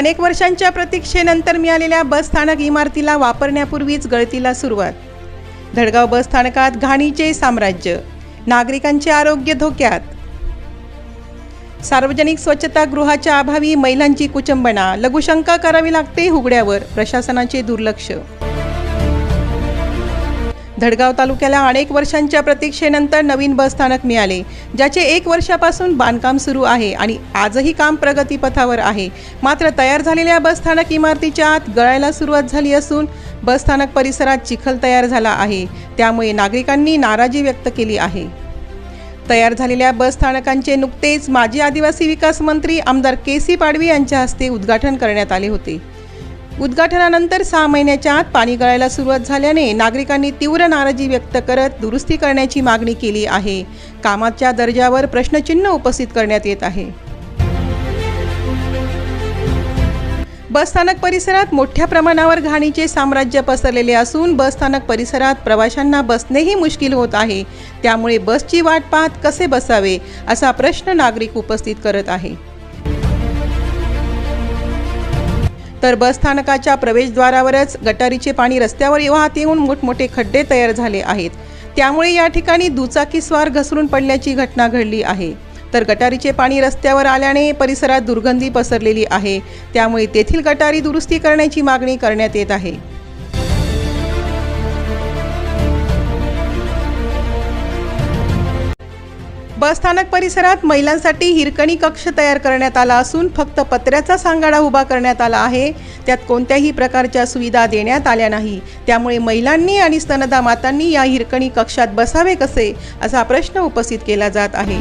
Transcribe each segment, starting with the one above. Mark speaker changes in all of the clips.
Speaker 1: अनेक वर्षांच्या प्रतीक्षेनंतर मिळालेल्या बस स्थानक इमारतीला वापरण्यापूर्वीच गळतीला सुरुवात. धडगाव बसस्थानकात घाणीचे साम्राज्य नागरिकांचे आरोग्य धोक्यात. सार्वजनिक स्वच्छतागृहाच्या अभावी महिलांची कुचंबना लघुशंका करावी लागते हुगड्यावर प्रशासनाचे दुर्लक्ष. धडगाव तालुक्याला अनेक वर्षांच्या प्रतीक्षेनंतर नवीन बस स्थानक मिळाले ज्याचे एक वर्षापासून बांधकाम सुरू आहे आणि आजही काम प्रगतीपथावर आहे. मात्र तयार झालेल्या बस स्थानक इमारतीच्या आत गळायला सुरुवात झाली असून बसस्थानक परिसरात चिखल तयार झाला आहे. त्यामुळे नागरिकांनी नाराजी व्यक्त केली आहे. तयार झालेल्या बस स्थानकांचे नुकतेच माजी आदिवासी विकास मंत्री आमदार के सी पाडवी यांच्या हस्ते उद्घाटन करण्यात आले होते. उद्घाटनानंतर सहा महिन्याच्या आत पाणी गळायला सुरुवात झाल्याने नागरिकांनी तीव्र नाराजी व्यक्त करत दुरुस्ती करण्याची मागणी केली आहे. कामाच्या दर्जावर प्रश्नचिन्ह उपस्थित करण्यात येत आहे. बसस्थानक परिसरात मोठ्या प्रमाणावर घाणीचे साम्राज्य पसरलेले असून बसस्थानक परिसरात प्रवाशांना बसणेही मुश्किल होत आहे. त्यामुळे बसची वाट पाहत कसे बसावे असा प्रश्न नागरिक उपस्थित करत आहे. तर बसस्थानकाच्या प्रवेशद्वारावरच गटारीचे पाणी रस्त्यावर वाहत येऊन मोठमोठे खड्डे तयार झाले आहेत. त्यामुळे या ठिकाणी दुचाकीस्वार घसरून पडल्याची घटना घडली आहे. तर गटारीचे पाणी रस्त्यावर आल्याने परिसरात दुर्गंधी पसरलेली आहे. त्यामुळे तेथील गटारी दुरुस्ती करण्याची मागणी करण्यात येत आहे. बसस्थानक परिसरात महिलांसाठी हिरकणी कक्ष तयार करण्यात आला असून फक्त पत्र्याचा सांगाडा उभा करण्यात आला आहे. त्यात कोणत्याही प्रकारच्या सुविधा देण्यात आल्या नाही. त्यामुळे महिलांनी आणि स्तनदा मातांनी या हिरकणी कक्षात बसावे कसे असा प्रश्न उपस्थित केला जात आहे.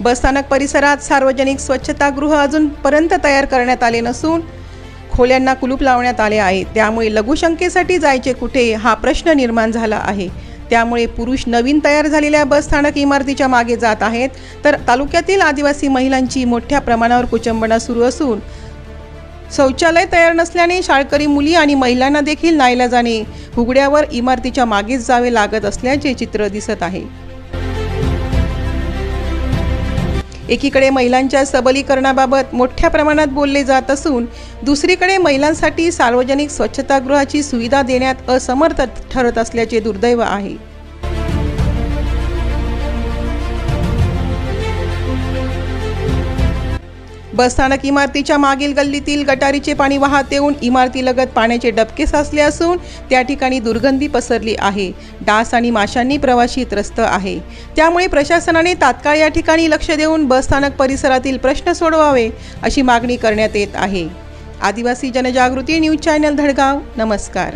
Speaker 1: बसस्थानक परिसरात सार्वजनिक स्वच्छतागृह अजूनपर्यंत तयार करण्यात आले नसून खोल्यांना कुलूप लावण्यात आले आहे. त्यामुळे लघुशंकेसाठी जायचे कुठे हा प्रश्न निर्माण झाला आहे. त्यामुळे पुरुष नवीन तयार झालेल्या बसस्थानक इमारतीच्या मागे जात आहेत. तर तालुक्यातील आदिवासी महिलांची मोठ्या प्रमाणावर कुचंबना सुरू असून शौचालय तयार नसल्याने शाळकरी मुली आणि महिलांना देखील नाईला जाणे हुगड्यावर इमारतीच्या मागेच जावे लागत असल्याचे चित्र दिसत आहे. एकीकडे महिलांच्या सबलीकरणाबाबत मोठ्या प्रमाणात बोलले जात असून दुसरीकडे महिलांसाठी सार्वजनिक स्वच्छतागृहाची सुविधा देण्यात असमर्थ ठरत असल्याचे दुर्दैव आहे. बसस्थानक इमारतीच्या मागील गल्लीतील गटारीचे पाणी वाहत येऊन इमारतीलगत पाण्याचे डबके साचले असून त्या ठिकाणी दुर्गंधी पसरली आहे. डास आणि माशांनी प्रवासी त्रस्त आहे. त्यामुळे प्रशासनाने तात्काळ या ठिकाणी लक्ष देऊन बसस्थानक परिसरातील प्रश्न सोडवावे अशी मागणी करण्यात येत आहे. आदिवासी जनजागृती न्यूज चॅनल धडगाव. नमस्कार.